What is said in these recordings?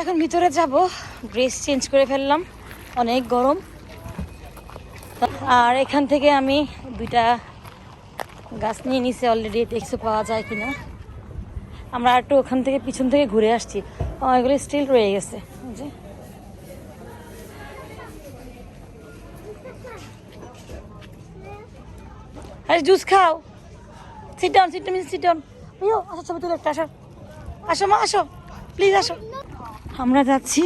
এখন ভিতরে যাব। ড্রেস চেঞ্জ করে ফেললাম। অনেক গরম। আর এখান থেকে আমি দুইটা গাছ নিয়ে নিছি অলরেডি দেখছ পাওয়া যায় কিনা। আমরা একটু ওখান থেকে পিছন থেকে ঘুরে আসছি। এগুলো স্টিল রয়ে গেছে। যে। আরে জুস খাও। Sit down sit down sit down ছবি তুলে একটা আসো আসো মা, আসো। প্লিজ আসো। আমরা যাচ্ছি।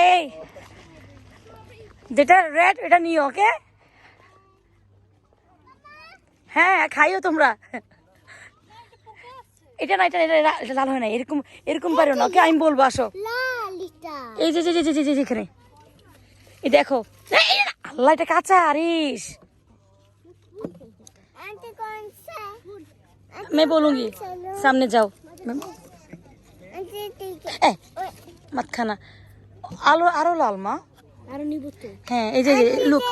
এই যেটা এটা ওকে হ্যাঁ খাইও তোমরা। এটা না এটা এটা এটা- এটা লাল হয় না এরকম এরকম পারো না ওকে আমি বলবো আসো Lalita. এই যে যে যে যে যে- যে- যেখানে এই দেখো এই, এই, আল্লাহ এটা কাঁচা আরিস Auntie going say. मैं बोलूंगी सामने जाओ Auntie take এ মত খানা আলো আরো লাল মা আরো নিব তো হ্যাঁ এই যে look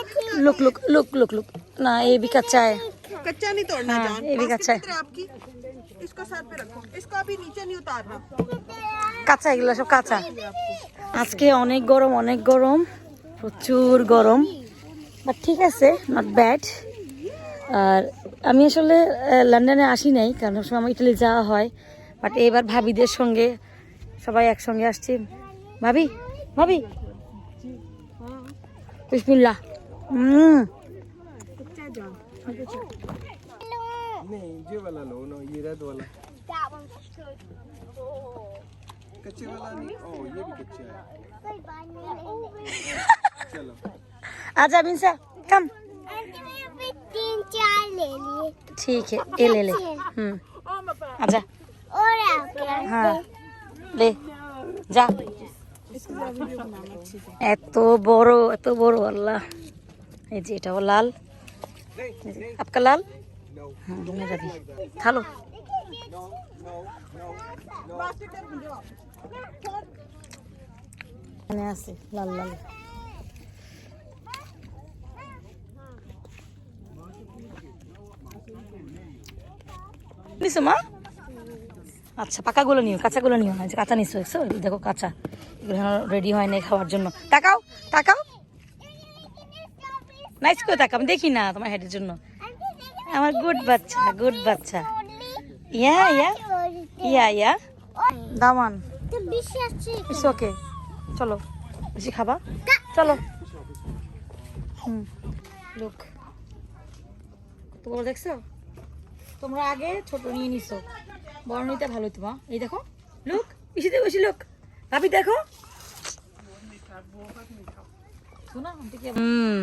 look look look look look না ये भी कच्चा है कच्चा नहीं तोड़ना हाँ, जान ये भी बास्केट कच्चा है। किधर आपकी इसको साथ पे रखो इसको अभी नीचे नहीं उतारना কাঁচা এগুলো সব কাঁচা আজকে অনেক গরম অনেক গরম প্রচুর গরম বাট ঠিক আছে নট ব্যাড আর আমি আসলে আহ, লন্ডনে আসি নাই কারণ সবসময় আমার ইটালি যাওয়া হয় বাট এবার ভাবিদের সঙ্গে সবাই একসঙ্গে আসছি ভাবি ভাবি বিসমিল্লাহ হুম नहीं ये वाला लो नो ये रेड वाला That one's good. कच्चे वाला नहीं ओ ये भी कच्चा है चलो आजा बिंसा कम आंटी मैं अभी तीन चार ले लिए ठीक है ये ले ले हम्म आजा और आपके হ্যাঁ লে যা এত বড় এত বড় আল্লাহ এই যে এটাও লাল এই যে, আপকা লাল মেরা भी খালো এখানে আছে লাল লাল। নিছো মা? আচ্ছা পাকাগুলো নিও কাঁচাগুলো নিও। না কাঁচা নিছো দেখছ? দেখো কাঁচা। এগুলো রেডি হয় নাই খাওয়ার জন্য। তাকাও তাকাও। নাইস করে তাকাও আমি দেখি না তোমার হেডের জন্য। আমার গুড বাচ্চা গুড বাচ্চা। ইয়া ইয়া ইয়া ইয়া দামান ওকে চলো, বেশি খাবা? চলো। হুম লুক তো বলো দেখছ? তোমরা আগে ছোট নিয়ে নিছো। বড় নিতে ভালো হতো মা। এই দেখো লুক বেশি দেখো বেশি লুক ভাবি, দেখো। শোনা হুম।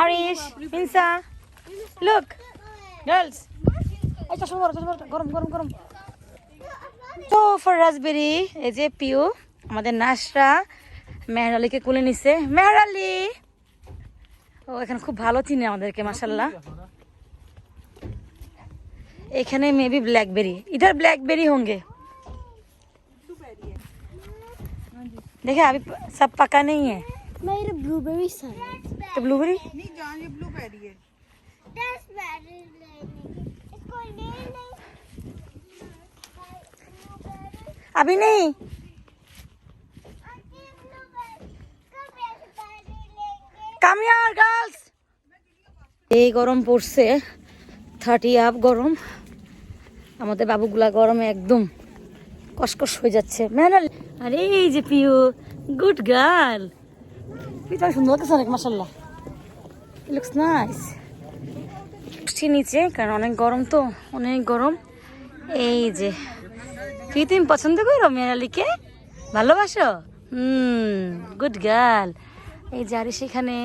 আরিশ মিনসা লুক গার্লস এই চশমা পরো, চশমা পরো, গরম গরম গরম তো ফর রাসবেরি এই যে পিউ আমাদের নাসরা মেহর আলীকে কোলে নিছে মেহর আলী ও এখানে খুব ভালো চিনে আমাদেরকে মাসাল্লাহ এখানে মেবি ব্ল্যাকবেরি इधर ब्लैकबेरी होंगे देखिए अभी प- सब पका नहीं है मेरे ब्लूबेरी सर तो ब्लूबेरी नहीं जान ये ब्लूबेरी है दस बैटरी लेने इसको ले ले अभी नहीं आंटी ब्लूबेरी कब एक बैटरी लेंगे কাম ইয়ার গার্লস এই গরম পড়ছে থার্টি আপ গরম আমাদের বাবুগুলা গরমে একদম কসকস হয়ে যাচ্ছে ম্যানাল আরে এই যে পিউ গুড গার্ল তুই সুন্দর লাগতেছে অনেক মাসাল্লাহ লুকস নাইস আসছি নিচে, কারণ অনেক গরম তো, অনেক গরম। এই যে, কি তুমি পছন্দ করো মেয়ালিকে ভালোবাসো? হুম গুড গার্ল এই যে আরে সেখানে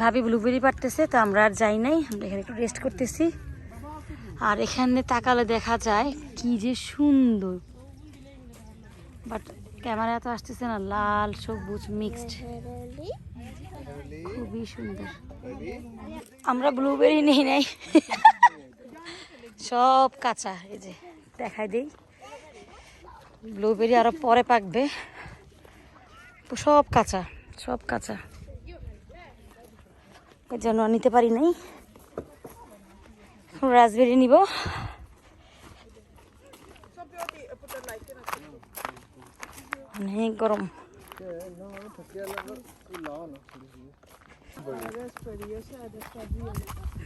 ভাবি ব্লুবেরি পারতেছে তো আমরা আর যাই নাই, আমরা এখানে একটু রেস্ট করতেছি। আর এখানে তাকালে দেখা যায়, কি যে সুন্দর। বাট ক্যামেরা তো আসতেছে না, লাল, সবুজ মিক্সড খুবই সুন্দর। আমরা ব্লুবেরি নেই নাই। সব কাঁচা, এই যে দেখাই দিই। ব্লুবেরি আরও পরে পাকবে। সব কাঁচা সব কাঁচা। জন্য নিতে পারি নাই। রাজবেরি নিব। অনেক গরম।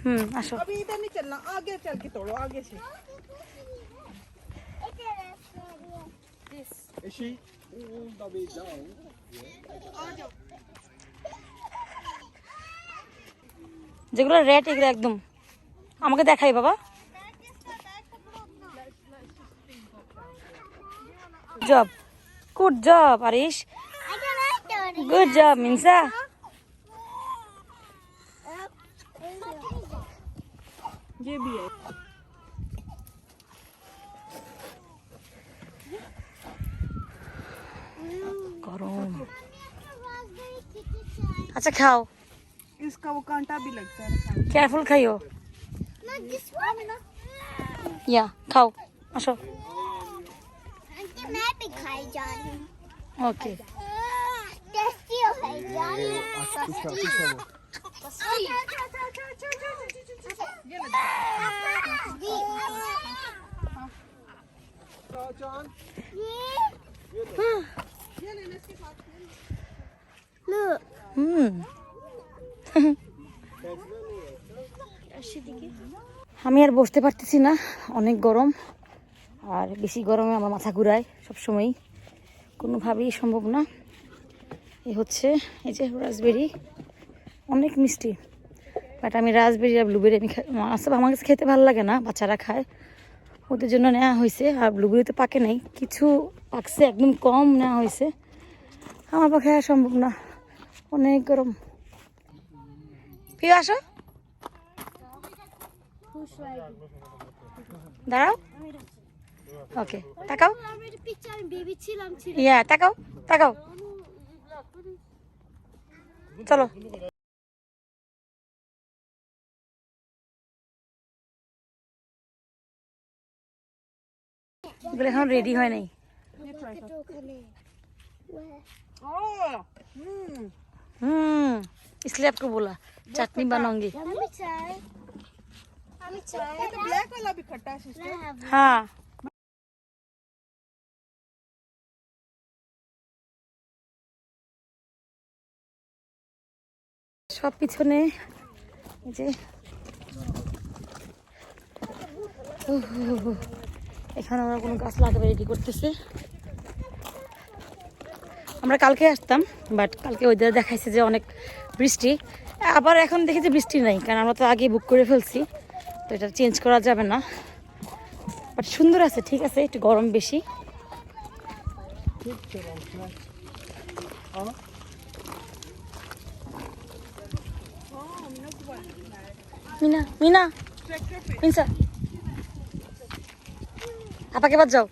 হুম আসো। আগে চল কি তোড়ো আগে যেগুলো রেট এগুলো একদম। আমাকে দেখাই বাবা। Job Good job, Arish. Good job, Minsa. गरम अच्छा खाओ इसका वो कांटा भी लगता है केयरफुल खाइयो या खाओ अच्छा मैं भी खाई जा रही हूँ ওকে टेस्टी हो गई जा रही हूँ Picture, picture. Look. হুম আমি আর বসতে পারতেছি না অনেক গরম আর বেশি গরমে আমার মাথা ঘুরায় সবসময় কোনোভাবেই সম্ভব না। এই হচ্ছে, এই যে রাসবেরি অনেক মিষ্টি। বাট আমি রাসবেরি আর ব্লুবেরি আমি আসলে আমার কাছে খেতে ভালো লাগে না, বাচ্চারা খায়। ওদের জন্য নেওয়া হয়েছে, আর ব্লুবেরি তো পাকে নাই। কিছু পাকছে, একদম কম নেওয়া হয়েছে। আমার পক্ষে সম্ভব না। অনেক গরম। আসো। দাঁড়াও। ওকে তাকাও আমি পিকচার বেবি ছিলাম ছিল ইয়া তাকাও তাকাও চলো এগুলো এখন রেডি হয় নাই ওখানে ओह हम्म হুম इसलिए आपको बोला चटनी बनाऊंगी আমি চাই আমি চাই ये तो ब्लैक वाला भी खट्टा है সব পিছনে এই যে। এখানে আমরা কোনো গাছ লাগাবে রেডি করতেছে? আমরা কালকে আসতাম বাট কালকে ওয়েদার দেখাইছে যে অনেক বৃষ্টি। আবার এখন দেখি যে বৃষ্টি নাই কারণ আমরা তো আগে বুক করে ফেলছি তো এটা চেঞ্জ করা যাবে না। বাট সুন্দর আছে ঠিক আছে একটু গরম বেশি। মিনা মিনা। মিনসা আপাকে বাদ যাও।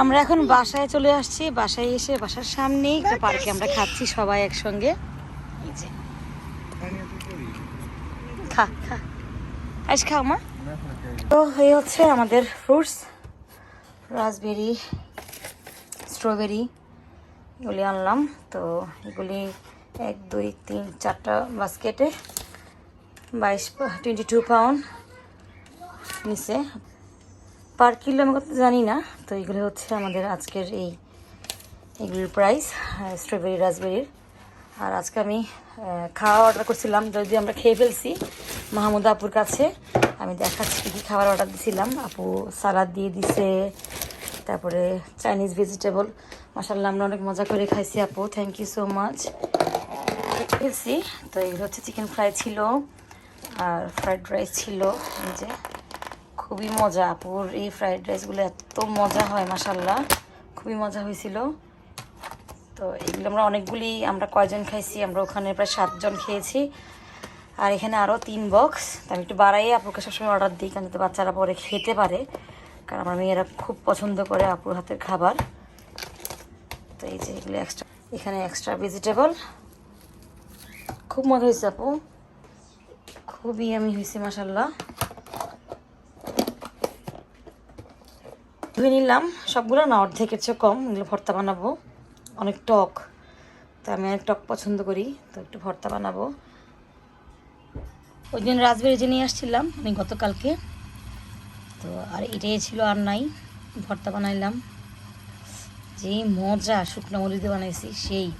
আমরা এখন বাসায় চলে আসছি, বাসায় এসে বাসার সামনেই একটা পার্কে আমরা খাচ্ছি সবাই একসঙ্গে। খা খা। খাও মা। তো এই হচ্ছে আমাদের ফ্রুটস, রাসবেরি, স্ট্রবেরি, এগুলি আনলাম। তো এগুলি এক, দুই, তিন, চারটা বাস্কেটে, বাইশ টোয়েন্টি টু পাউন্ড নিচে। পার কিলো আমি কত জানি না, তো এগুলো হচ্ছে আমাদের আজকের এই এগুলোর প্রাইস স্ট্রবেরি রাসবেরির আর আজকে আমি খাওয়া অর্ডার করছিলাম যদি আমরা খেয়ে ফেলছি মাহমুদ আপুর কাছে। আমি দেখাচ্ছি কী খাবার অর্ডার দিয়েছিলাম আপু সালাদ দিয়ে দিছে, তারপরে চাইনিজ ভেজিটেবল মাসাল্লাহ আমরা অনেক মজা করে খাইছি আপু থ্যাংক ইউ সো মাচ ফেলছি, তো এগুলো হচ্ছে চিকেন ফ্রাই ছিল, আর ফ্রাইড রাইস ছিল যে। খুবই মজা, আপুর এই ফ্রাইড রাইসগুলো এত মজা হয় মাসাল্লাহ খুবই মজা হয়েছিল। তো এগুলো আমরা অনেকগুলি, আমরা কয়জন খাইছি, আমরা ওখানে প্রায় সাতজন খেয়েছি। আর এখানে আরও তিন বক্স আমি একটু বাড়াই আপুকে সবসময় অর্ডার দিই, কারণ যাতে বাচ্চারা পরে খেতে পারে। কারণ আমার মেয়েরা খুব পছন্দ করে আপুর হাতের খাবার। তো এই যে এগুলো এক্সট্রা এখানে এক্সট্রা ভেজিটেবল খুব মজা হয়েছে আপু। খুবই আমি হয়েছি মাসাল্লাহ ধুয়ে নিলাম। সবগুলো না অর্ধেকের চেয়ে কম। এগুলো ভর্তা বানাবো। অনেক টক। তো আমি অনেক টক পছন্দ করি, তো একটু ভর্তা বানাবো। ওই দিন রাজবেরি যে নিয়ে আসছিলাম আমি গতকালকে। তো আর এটাই ছিল আর নাই। ভর্তা বানাইলাম। যে মজা, শুকনো মরিদে বানাইছি, সেই।